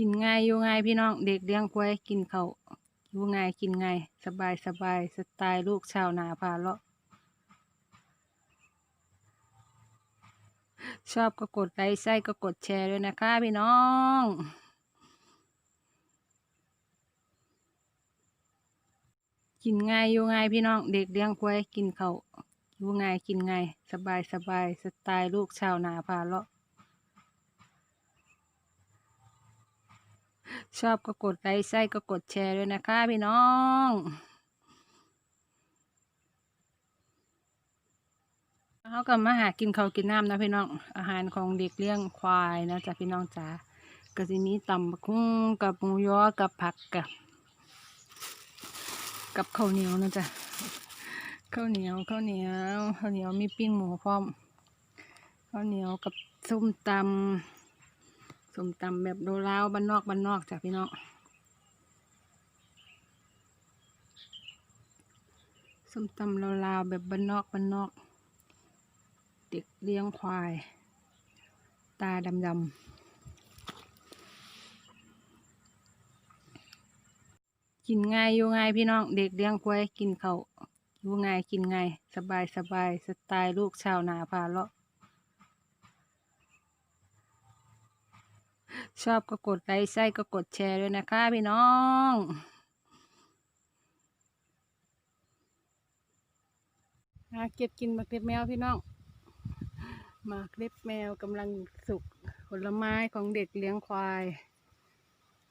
กินง่ายอยู่ง่ายพี่น้องเด็กเลี้ยงควายกินเขาอยู่ง่ายกินง่ายสบายสบายสไตล์ลูกชาวนาพาเลาะชอบก็กดไลค์ใช่ก็กดแชร์ด้วยนะคะพี่น้องกินง่ายอยู่ง่ายพี่น้องเด็กเลี้ยงควายกินเขาอยู่ง่ายกินง่ายสบายสบายสไตล์ลูกชาวนาพาเลาะ ชอบก็กดไลค์ใช่ก็กดแชร์ด้วยนะคะพี่น้องเขาก็มาหากินข้าวกินน้ำนะพี่น้องอาหารของเด็กเลี้ยงควายนะจ๊ะพี่น้องจ๋าก็จะมีตำบักหุ่งกับหมูยอกับผักกับกับข้าวเหนียวนะจ๊ะข้าวเหนียวข้าวเหนียวข้าวเหนียวมีปิ้งหมูพร้อมข้าวเหนียวกับส้มตำ ส้มตำแบบโดราวบ้านนอกบ้านนอกจ้ะพี่น้องส้มตำลาวๆแบบบ้านนอกบ้านนอก เด็กเลี้ยงควาย ตาดำๆกินง่ายอยู่ง่ายพี่น้อง เด็กเลี้ยงควายกินเขาอยู่ง่ายกินง่ายสบายสบายสไตล์ลูกชาวนาพาเลาะ ชอบก็กดไลค์ใช่ก็กดแชร์ด้วยนะคะพี่น้องมาเก็บกินมาเล็บแมวพี่น้อง มาเล็บแมวกำลังสุกผลไม้ของเด็กเลี้ยงควาย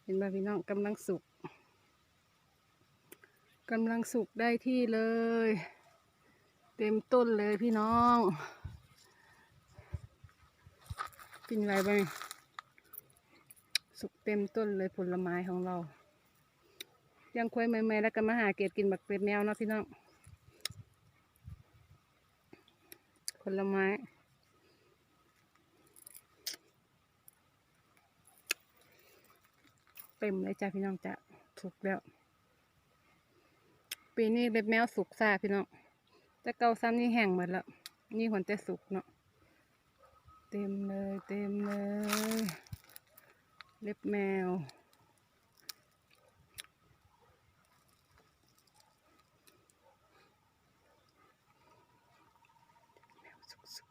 เห็นไหมพี่น้องกำลังสุกกำลังสุกได้ที่เลย เต็มต้นเลยพี่น้อง กินอะไรบ้าง สุกเต็มต้นเลยผลไม้ของเรา ยังควยใหม่ๆแล้วก็มาหาเก็บกินบักเต็มแมวเนาะพี่น้องผลไม้เต็มเลยจ้ะพี่น้องจ้ะสุกแล้ว ปีนี้เล็บแมวสุกซาพี่น้องจะเกาซ้ำนี่แห้งหมดแล้วนี่หวนจะสุกเนาะเต็มเลยเต็มเลย เล็บแมว สุกสุ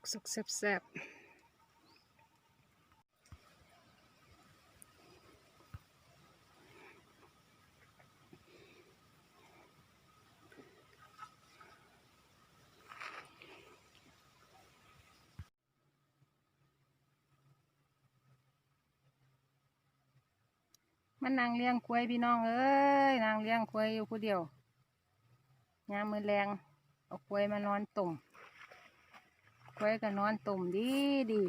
กสุกสุกแซ่บแมันนางเลี้ยงควยพี่น้องเอ้ยนางเลี้ยงควยอยู่คนเดียวยามมือแรงเอาควยมานอนตุ่มควยก็นอนตุ่มดีดี